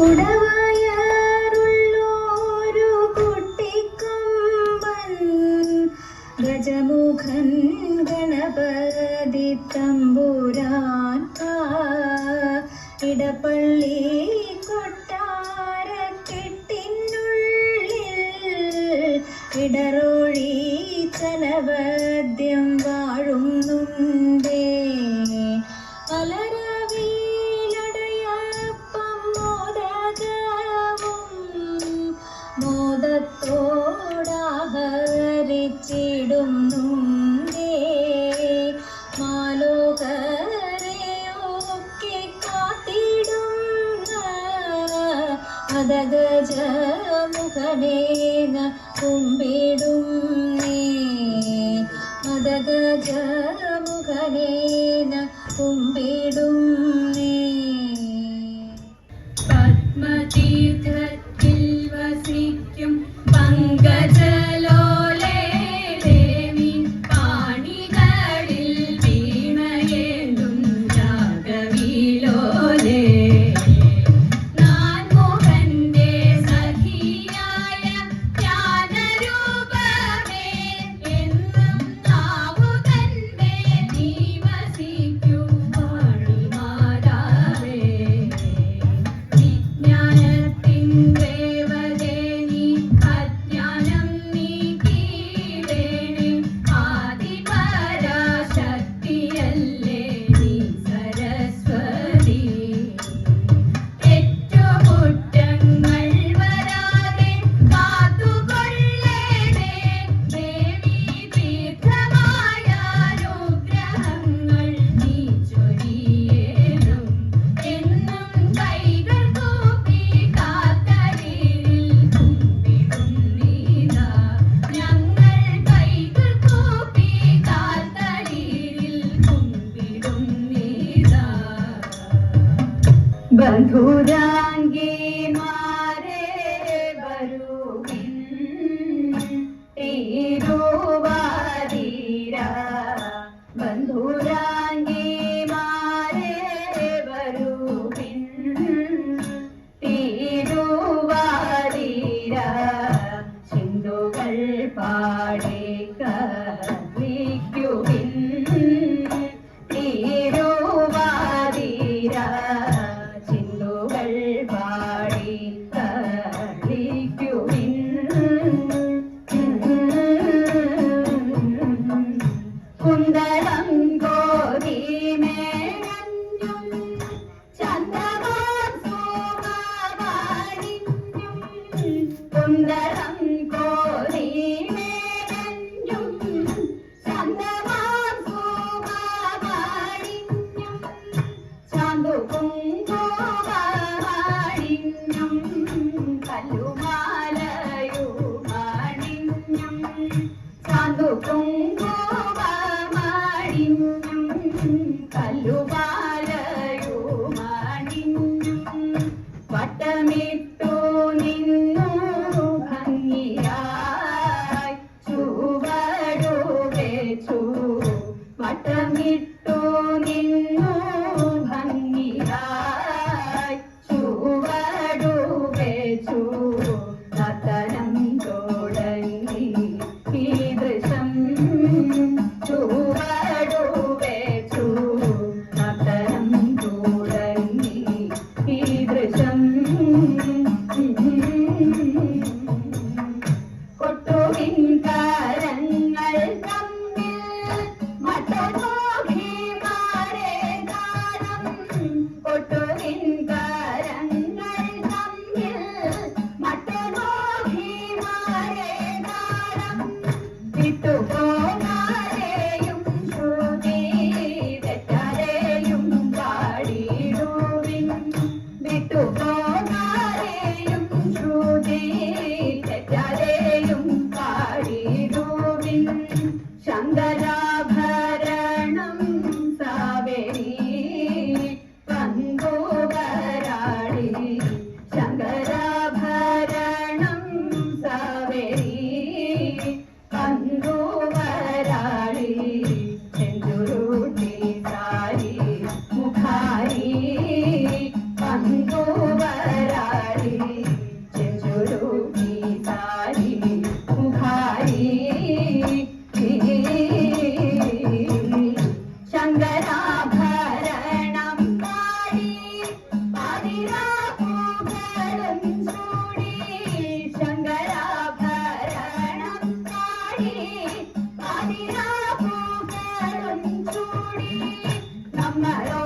ഉടവായാറുള്ളോരു കുട്ടിക്കമ്പൻ ഗജമുഖൻ ഗണപതി തമ്പുരാൻ ഇടപ്പള്ളി കൊട്ടാരക്കെട്ടിനുള്ളിൽ ഇടറോഴി കലവദ്യം വാഴുന്നു മദഗജമുഖേന കുമ്പിടുന്നേ മദഗജമുഖേന കുമ്പിടുന്നേ വരാഭരണം സാവേരി പങ്കുവരാളി ശങ്കരാഭരണം സാവേരി പങ്കുവരാളി ചെഞ്ചുരുട്ടി സാരി മുഖാരി പങ്കുവരാളി 应